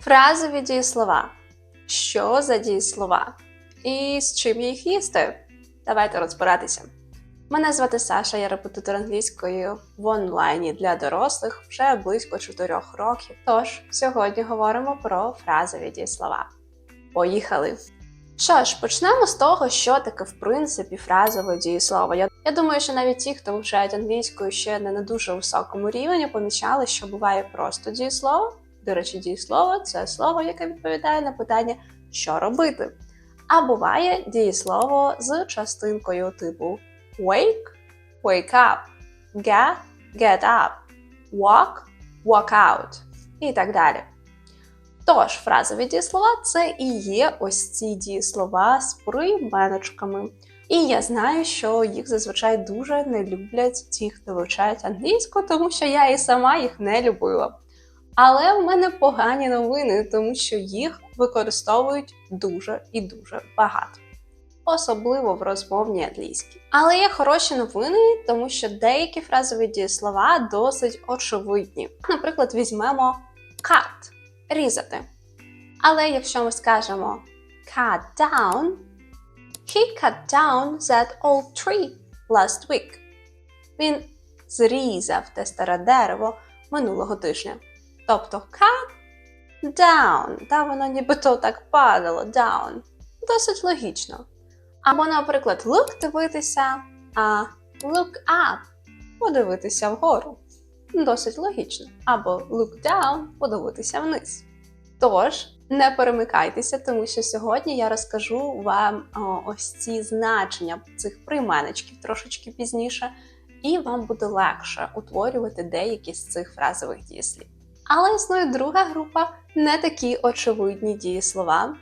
Фразові дієслова. Що за дієслова? І з чим їх їсти? Давайте розбиратися. Мене звати Саша, я репетитор англійської в онлайні для дорослих вже близько 4 років. Тож сьогодні говоримо про фразові дієслова. Поїхали! Що ж, почнемо з того, що таке в принципі фразове дієслово. Я, я думаю, що навіть ті, хто вивчають англійською ще не на дуже високому рівні, помічали, що буває просто дієслово. До речі, дієслово це слово, яке відповідає на питання, що робити. А буває дієслово з частинкою типу wake, wake up, get, get up, walk, walk out і так далі. Тож, фразові дієслова це і є ось ці дієслова з прийменочками. І я знаю, що їх зазвичай дуже не люблять ті, хто вивчають англійську, тому що я і сама їх не любила. Але в мене погані новини, тому що їх використовують дуже і дуже багато. Особливо в розмовній англійській. Але є хороші новини, тому що деякі фразові дієслова досить очевидні. Наприклад, візьмемо cut різати. Але якщо ми скажемо cut down, he cut down that old tree last week. Він зрізав те старе дерево минулого тижня. Тобто cut down, та воно нібито так падало down. Досить логічно. Або, наприклад, look дивитися, а look up подивитися вгору. Досить логічно. Або look down подивитися вниз. Тож, не перемикайтеся, тому що сьогодні я розкажу вам ось ці значення цих прийменочків трошечки пізніше, і вам буде легше утворювати деякі з цих фразових дієслів. Але існує друга група не такі очевидні дієслова.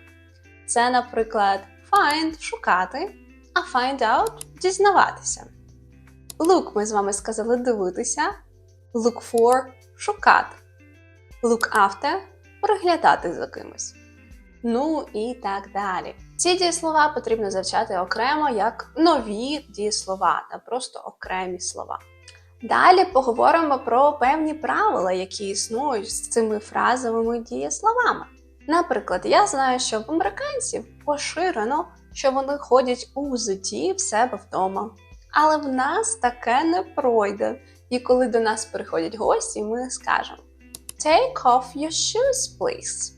Це, наприклад, find шукати, а find out дізнаватися. Look ми з вами сказали дивитися, look for шукати, look after приглядати за кимось. Ну і так далі. Ці дієслова потрібно завчати окремо як нові дієслова та просто окремі слова. Далі поговоримо про певні правила, які існують з цими фразовими дієсловами. Наприклад, я знаю, що в американців поширено, що вони ходять у взутті в себе вдома. Але в нас таке не пройде. І коли до нас приходять гості, ми скажемо Take off your shoes, please.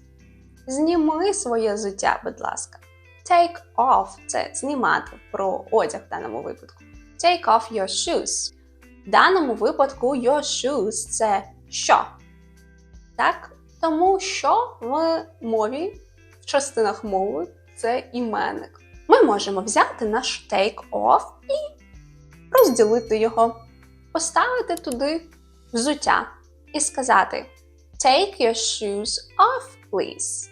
Зніми своє взуття, будь ласка. Take off це знімати про одяг в даному випадку. Take off your shoes. В даному випадку your shoes це що? Так? Тому що в мові, в частинах мови, це іменник. Ми можемо взяти наш take off і розділити його, поставити туди взуття і сказати Take your shoes off, please.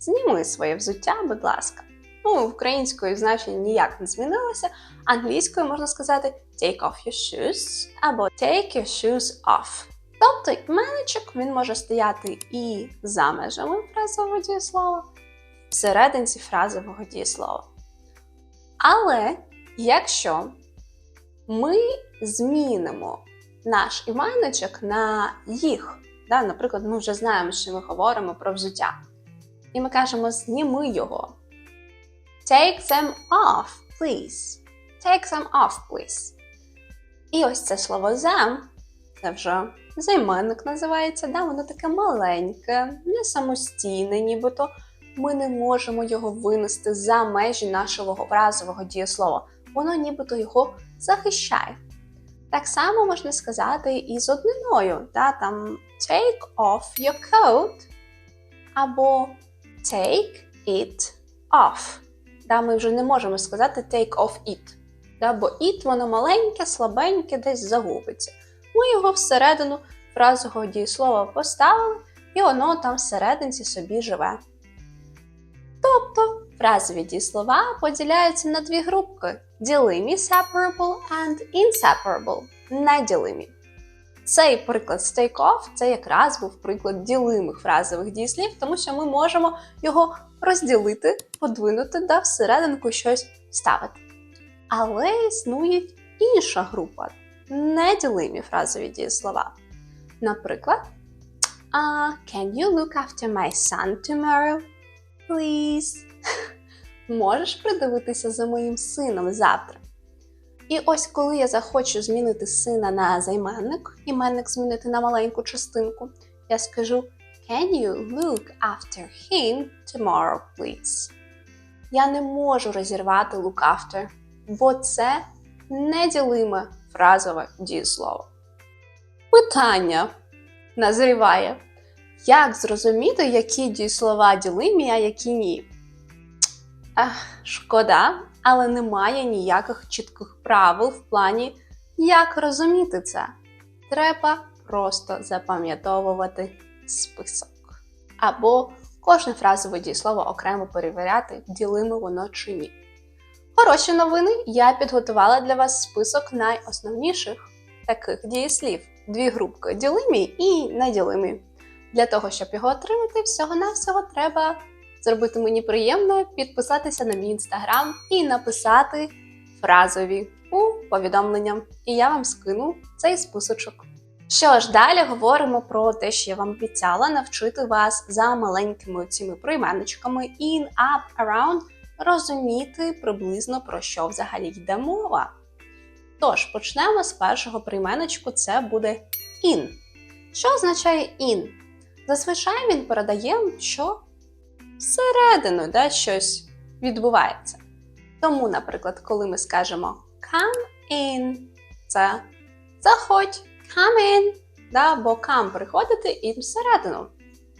Зніми своє взуття, будь ласка. Ну, українською значення ніяк не змінилося. Англійською можна сказати take off your shoes або take your shoes off. Тобто іменничок він може стояти і за межами фразового дієслова, всерединці фразового дієслова. Але якщо ми змінимо наш іменничок на їх, да, наприклад, ми вже знаємо, що ми говоримо про взуття, і ми кажемо зніми його. Take them off, please. Take them off, please. І ось це слово them, це вже займенник називається, да, воно таке маленьке, не самостійне, нібито ми не можемо його винести за межі нашого фразового дієслова. Воно нібито його захищає. Так само можна сказати і з одниною, да, там take off your coat або take it off. Да, Ми вже не можемо сказати take off it. Да, бо it воно маленьке, слабеньке, десь загубиться. Ми його всередину фразового дієслова поставили, і воно там всерединці собі живе. Тобто фразові дієслова поділяються на дві групки: ділимі separable and inseparable неділимі. Цей приклад з take off це якраз був приклад ділимих фразових дієслів, тому що ми можемо його розділити, подвинути да всерединку щось ставити. Але існує інша група неділимі фразові дієслова. Наприклад, Uh, can you look after my son tomorrow? Please. Можеш придивитися за моїм сином завтра? І ось коли я захочу змінити сина на займенник, іменник змінити на маленьку частинку, я скажу Can you look after him tomorrow, please? Я не можу розірвати look after, бо це неділиме фразове дієслово. Питання назріває. Як зрозуміти, які дієслова ділимі, а які ні? Ах, шкода, але немає ніяких чітких правил в плані, як розуміти це. Треба просто запам'ятовувати список. Або кожне фразове дієслово окремо перевіряти, ділимо воно чи ні. Хороші новини, я підготувала для вас список найосновніших таких дієслів. Дві групки ділимі і неділимі. Для того, щоб його отримати, всього-навсього треба зробити мені приємно, підписатися на мій інстаграм і написати фразові у повідомлення. І я вам скину цей списочок. Що ж, далі говоримо про те, що я вам обіцяла навчити вас за маленькими цими прийменочками in, up, around, розуміти приблизно про що взагалі йде мова. Тож, почнемо з першого прийменочку, це буде in. Що означає in? Зазвичай він передає, що всередину да, щось відбувається. Тому, наприклад, коли ми скажемо come in, це заходь, come in, да, бо come приходити і всередину.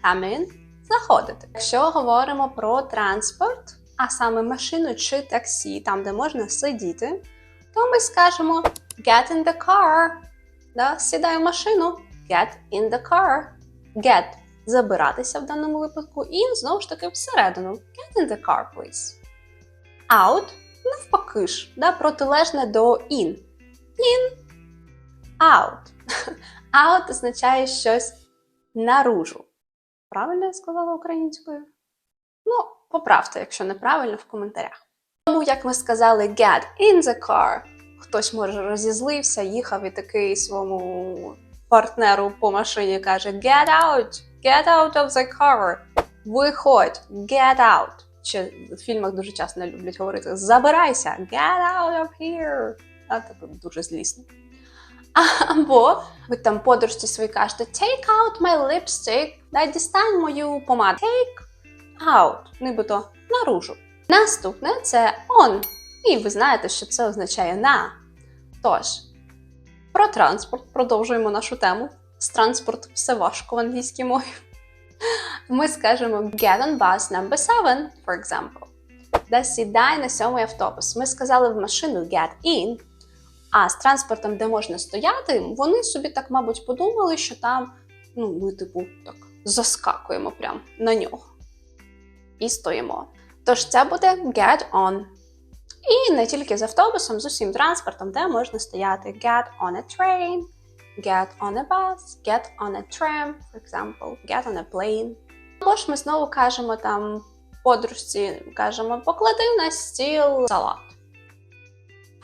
Come in заходити. Якщо говоримо про транспорт, а саме машину чи таксі, там де можна сидіти, то ми скажемо get in the car. Да, сідай в машину, get in the car. Get забиратися в даному випадку, і знову ж таки всередину. Get in the car, please. Out навпаки ж, да, протилежне до in. In, out. Out означає щось наружу. Правильно я сказала українською? Ну, поправте, якщо неправильно, в коментарях. Тому, як ми сказали, get in the car, хтось може розізлився, їхав і такий своєму партнеру по машині каже: Get out! Get out of the car! Виходь! Get out! Ще в фільмах дуже часто люблять говорити Забирайся! Get out of here! А типу дуже злісно. Або ви там подружці свої кажете Take out my lipstick, дай дістань мою помаду. Take out, нібито наружу. Наступне це on. І ви знаєте, що це означає на. Тож, про транспорт продовжуємо нашу тему. З транспорт все важко в англійській мові. Ми скажемо get on bus number 7, for example. Да сідай на сьомий автобус. Ми сказали в машину get in, а з транспортом, де можна стояти, вони собі так, мабуть, подумали, що там, ну, ми, типу, так, заскакуємо прямо на нього. І стоїмо. Тож це буде get on. І не тільки з автобусом, з усім транспортом, де можна стояти get on a train, get on a bus, get on a tram, for example, get on a plane. Або ж ми знову кажемо там подружці, кажемо, поклади на стіл салат.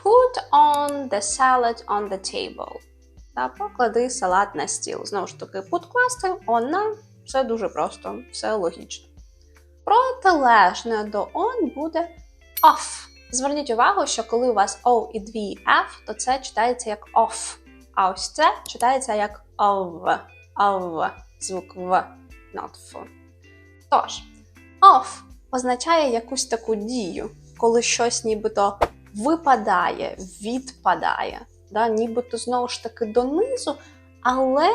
Put on the salad on the table. Та поклади салат на стіл. Знову ж таки, put класти, on на все дуже просто, все логічно. Протилежне до on буде off. Зверніть увагу, що коли у вас O і дві F, то це читається як off. А ось це читається як of. Of. Звук В, not F. Тож, off означає якусь таку дію, коли щось нібито випадає, відпадає. Да? Нібито знову ж таки донизу, але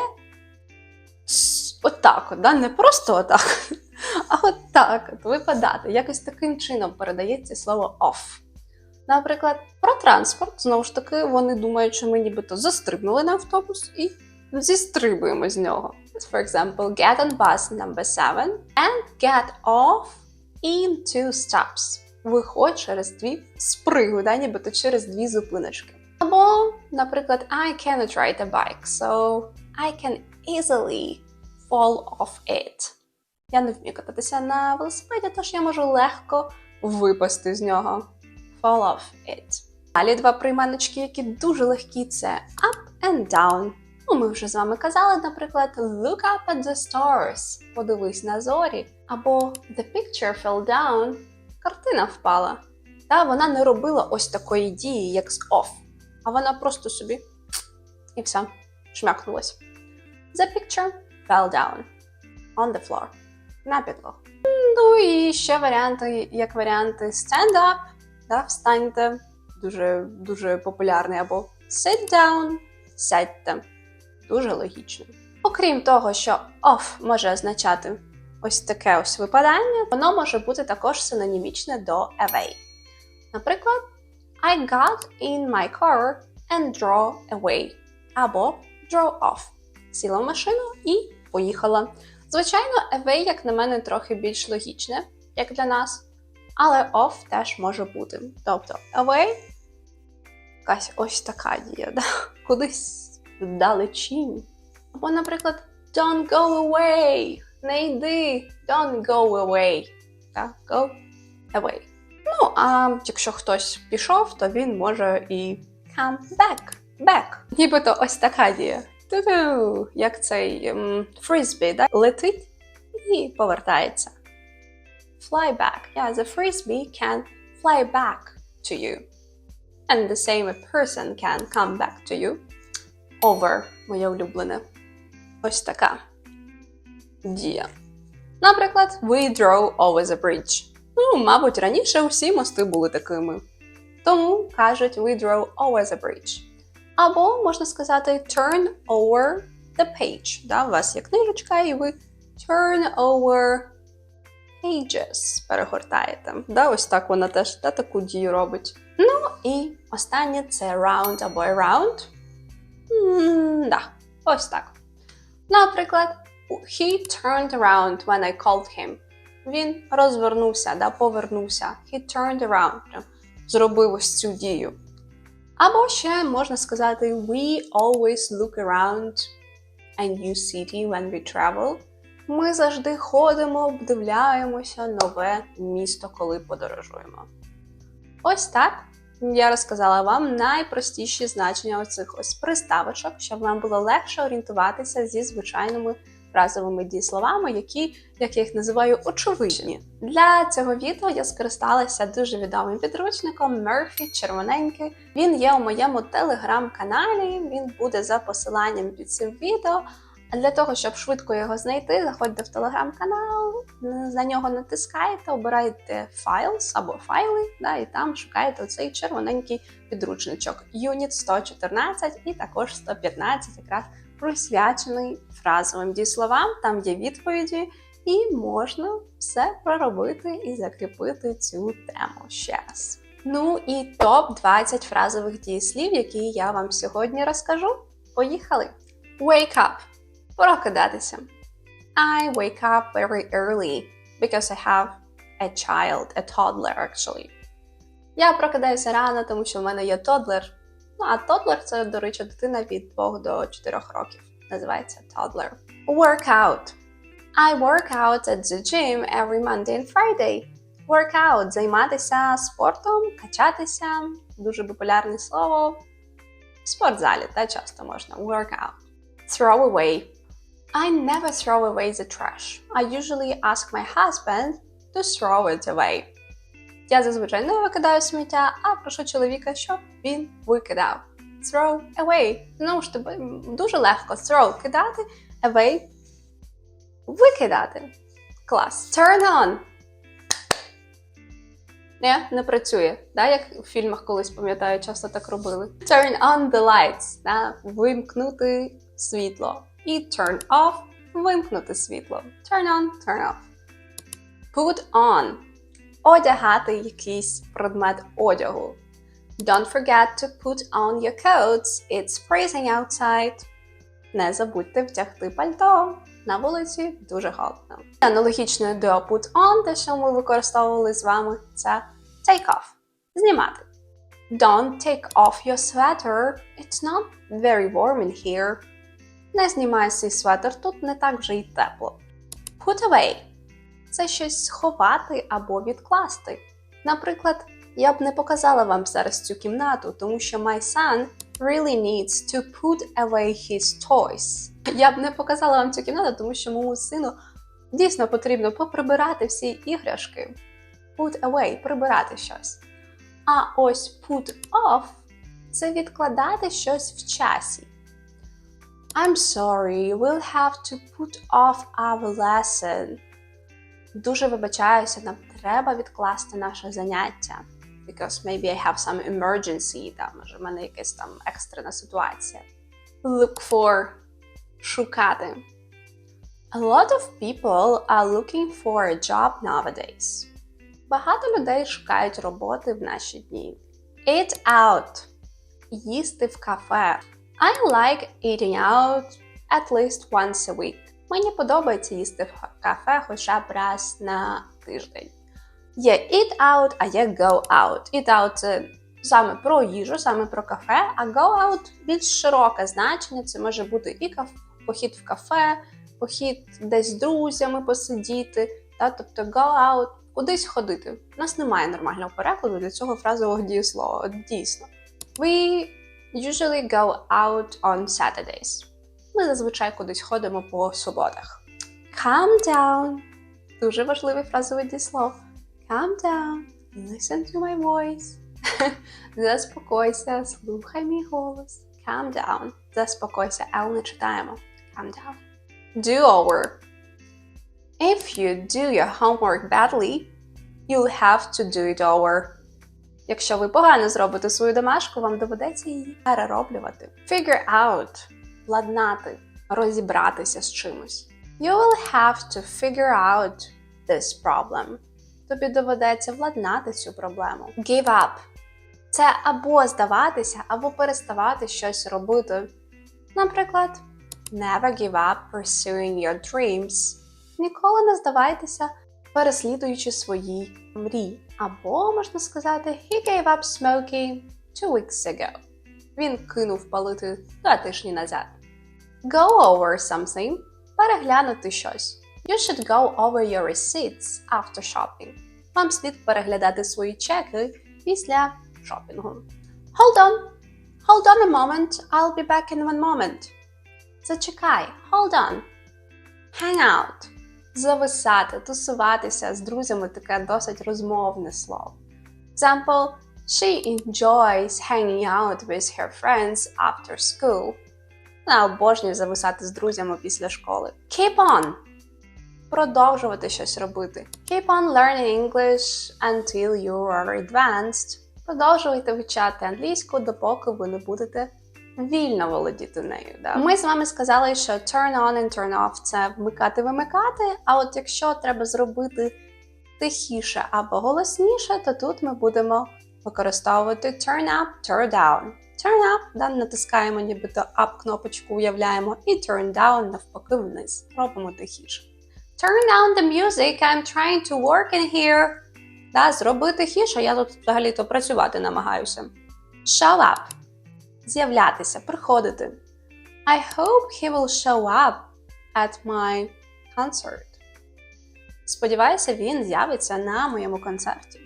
отак, от, да? не просто отак, а от так от випадати. Якось таким чином передається слово off. Наприклад, про транспорт, знову ж таки, вони думають, що ми нібито застрибнули на автобус і зістрибуємо з нього. For example, get on bus number 7 and get off in two stops. Виходь через дві спригу, да, нібито через дві зупиночки. Або, наприклад, I cannot ride a bike, so I can easily fall off it. Я не вмію кататися на велосипеді, тож я можу легко випасти з нього. Fall off it. Далі два прийменочки, які дуже легкі, це up and down. Ну, ми вже з вами казали, наприклад, look up at the stars, подивись на зорі, або the picture fell down, картина впала. Та вона не робила ось такої дії, як з off, а вона просто собі і все, шмякнулась. The picture fell down on the floor. На підлогу. Ну і ще варіанти, як варіанти stand up, да, встаньте, дуже, дуже популярний, або sit down, сядьте. Дуже логічно. Окрім того, що off може означати ось таке ось випадання, воно може бути також синонімічне до away. Наприклад, I got in my car and drove away. Або drove off. Сіла в машину і поїхала. Звичайно, away, як на мене, трохи більш логічне, як для нас. Але off теж може бути. Тобто away якась ось така дія, да? кудись вдалечінь. Або, наприклад, don't go away. Не йди, don't go away. Так? Go away. Ну, а якщо хтось пішов, то він може і come back. Back. Нібито ось така дія. Як цей ем, да? летить і повертається. Fly back. Yeah, the frisbee can fly back to you. And the same person can come back to you. Over, моє улюблене. Ось така дія. Наприклад, we drove over the bridge. Ну, мабуть, раніше усі мости були такими. Тому кажуть we drove over the bridge. Або можна сказати turn over the page. Да? У вас є книжечка, і ви turn over pages перегортаєте. Да? Ось так вона теж да, таку дію робить. Ну і останнє це round або around. да, ось так. Наприклад, he turned around when I called him. Він розвернувся, да, повернувся. He turned around. Зробив ось цю дію. Або ще можна сказати We always look around a new city when we travel. Ми завжди ходимо, обдивляємося нове місто, коли подорожуємо. Ось так я розказала вам найпростіші значення оцих ось приставочок, щоб вам було легше орієнтуватися зі звичайними фразовими дієсловами, які, як я їх називаю, очевидні. Для цього відео я скористалася дуже відомим підручником Murphy червоненький. Він є у моєму телеграм-каналі. Він буде за посиланням під цим відео. А для того, щоб швидко його знайти, заходьте в телеграм-канал, на нього натискаєте, обираєте Files або файли, да, і там шукаєте оцей червоненький підручничок Unit 114 і також 115, якраз присвячений фразовим дієсловам. Там є відповіді, і можна все проробити і закріпити цю тему ще раз. Ну і топ 20 фразових дієслів, які я вам сьогодні розкажу. Поїхали! Wake up! Прокидатися. I wake up very early because I have a child, a toddler actually. Я прокидаюся рано, тому що в мене є тодлер. Ну, а тодлер це, до речі, дитина від 2 до 4 років. Називається toddler. Workout. I work out at the gym every Monday and Friday. Workout – займатися спортом, качатися. Дуже популярне слово. В спортзалі, та часто можна. Workout. Throw away. I never throw away the trash. I usually ask my husband to throw it away. Я зазвичай не викидаю сміття, а прошу чоловіка, щоб він викидав. Throw away. Знову ж таки, дуже легко. Throw – кидати, away – викидати. Клас. Turn on. Не, не працює. Да? Як в фільмах колись, пам'ятаю, часто так робили. Turn on the lights. Да? Вимкнути світло. І turn off вимкнути світло. Turn on, turn off. Put on. Одягати якийсь предмет одягу. Don't forget to put on your coats. It's freezing outside. Не забудьте втягти пальто. На вулиці дуже холодно. Аналогічно до put on, те, що ми використовували з вами, це take off. Знімати. Don't take off your sweater. It's not very warm in here. Не знімай свій светр, тут не так вже й тепло. Put away це щось сховати або відкласти. Наприклад, я б не показала вам зараз цю кімнату, тому що my son really needs to put away his toys. Я б не показала вам цю кімнату, тому що моєму сину дійсно потрібно поприбирати всі іграшки. Put away прибирати щось. А ось put off це відкладати щось в часі. I'm sorry, we'll have to put off our lesson. Дуже вибачаюся, нам треба відкласти наше заняття. Because maybe I have some emergency, там, може, в мене якась там екстрена ситуація. Look for шукати. A lot of people are looking for a job nowadays. Багато людей шукають роботи в наші дні. Eat out. Їсти в кафе. I like eating out at least once a week. Мені подобається їсти в кафе хоча б раз на тиждень. Є eat out, а є go out. Eat out це саме про їжу, саме про кафе, а go out більш широке значення. Це може бути і каф... похід в кафе, похід десь з друзями посидіти. Та? Тобто go out, кудись ходити. У нас немає нормального перекладу для цього фразового дієслова. Дійсно. We usually go out on Saturdays. Ми зазвичай кудись ходимо по суботах. Calm down. Дуже важливе фразове дієслово. Calm down. Listen to my voice. Заспокойся, слухай мій голос. Calm down. Заспокойся, L не читаємо. Calm down. Do over. If you do your homework badly, you'll have to do it over. Якщо ви погано зробите свою домашку, вам доведеться її перероблювати. Figure out – владнати, розібратися з чимось. You will have to figure out this problem. Тобі доведеться владнати цю проблему. Give up – це або здаватися, або переставати щось робити. Наприклад, never give up pursuing your dreams. Ніколи не здавайтеся, переслідуючи свої мрії. Або можна сказати, he gave up smoking two weeks ago. Він кинув палити два тижні назад. Go over something переглянути щось. You should go over your receipts after shopping. Вам слід переглядати свої чеки після шопінгу. Hold on. Hold on a moment. I'll be back in one moment. Зачекай. Hold on. Hang out. Зависати, тусуватися з друзями таке досить розмовне слово. Example, she enjoys hanging out with her friends after school. Вона обожнює зависати з друзями після школи. Keep on. Продовжувати щось робити. Keep on learning English until you are advanced. Продовжуйте вивчати англійську, допоки ви не будете вільно володіти нею. Да? Ми з вами сказали, що turn on and turn off це вмикати-вимикати. А от якщо треба зробити тихіше або голосніше, то тут ми будемо використовувати turn up, turn down. Turn up, да, натискаємо нібито up кнопочку, уявляємо, і turn down навпаки вниз. Робимо тихіше. Turn down the music, I'm trying to work in here. Да, зроби тихіше, я тут взагалі-то працювати намагаюся. Show up. З'являтися, приходити. I hope he will show up at my concert. Сподіваюся, він з'явиться на моєму концерті.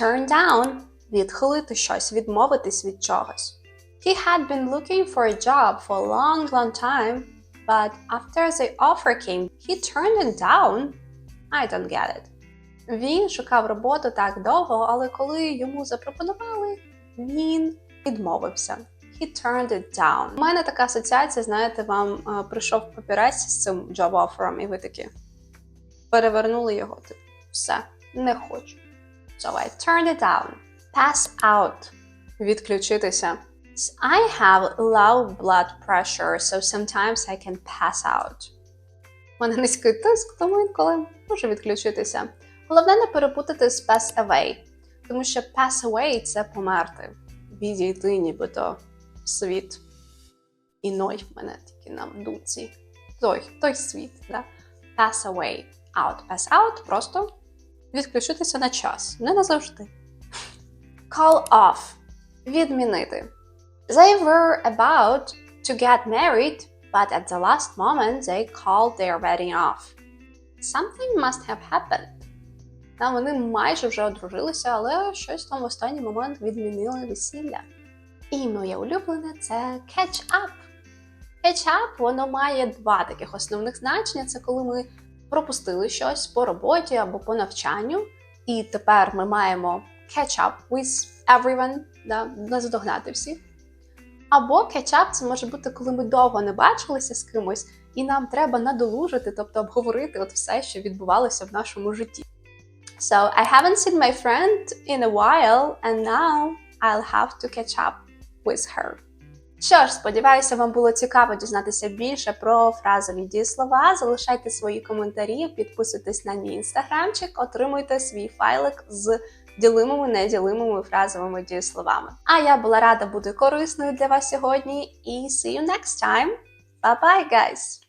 Turn down відхилити щось, відмовитись від чогось. He had been looking for a job for a long, long time, but after the offer came, he turned it down. I don't get it. Він шукав роботу так довго, але коли йому запропонували, він відмовився. He turned it down. У мене така асоціація, знаєте, вам е, прийшов папірець з цим job offerом, і ви такі перевернули його. Типу, все, не хочу. So I turned it down. Pass out. Відключитися. I have low blood pressure, so sometimes I can pass out. У мене низький тиск, тому інколи можу відключитися. Головне не перепутати з pass away, тому що pass away це померти, відійти нібито в світ. Іной в мене тільки на думці. Той, той світ, да? Pass away. Out. Pass out просто відключитися на час, не назавжди. Call off. Відмінити. They were about to get married, but at the last moment they called their wedding off. Something must have happened. Та вони майже вже одружилися, але щось там в останній момент відмінили весілля. І моє улюблене це catch up. Catch up, воно має два таких основних значення: це коли ми пропустили щось по роботі або по навчанню, і тепер ми маємо catch up with everyone, да, наздогнати всіх. Або catch up це може бути, коли ми довго не бачилися з кимось, і нам треба надолужити, тобто обговорити от все, що відбувалося в нашому житті. So I haven't seen my friend in a while, and now I'll have to catch up with her. Що ж, сподіваюся, вам було цікаво дізнатися більше про фразові дієслова. Залишайте свої коментарі, підписуйтесь на мій інстаграмчик, отримуйте свій файлик з ділимими, неділимими фразовими дієсловами. А я була рада бути корисною для вас сьогодні і see you next time. Bye-bye, guys!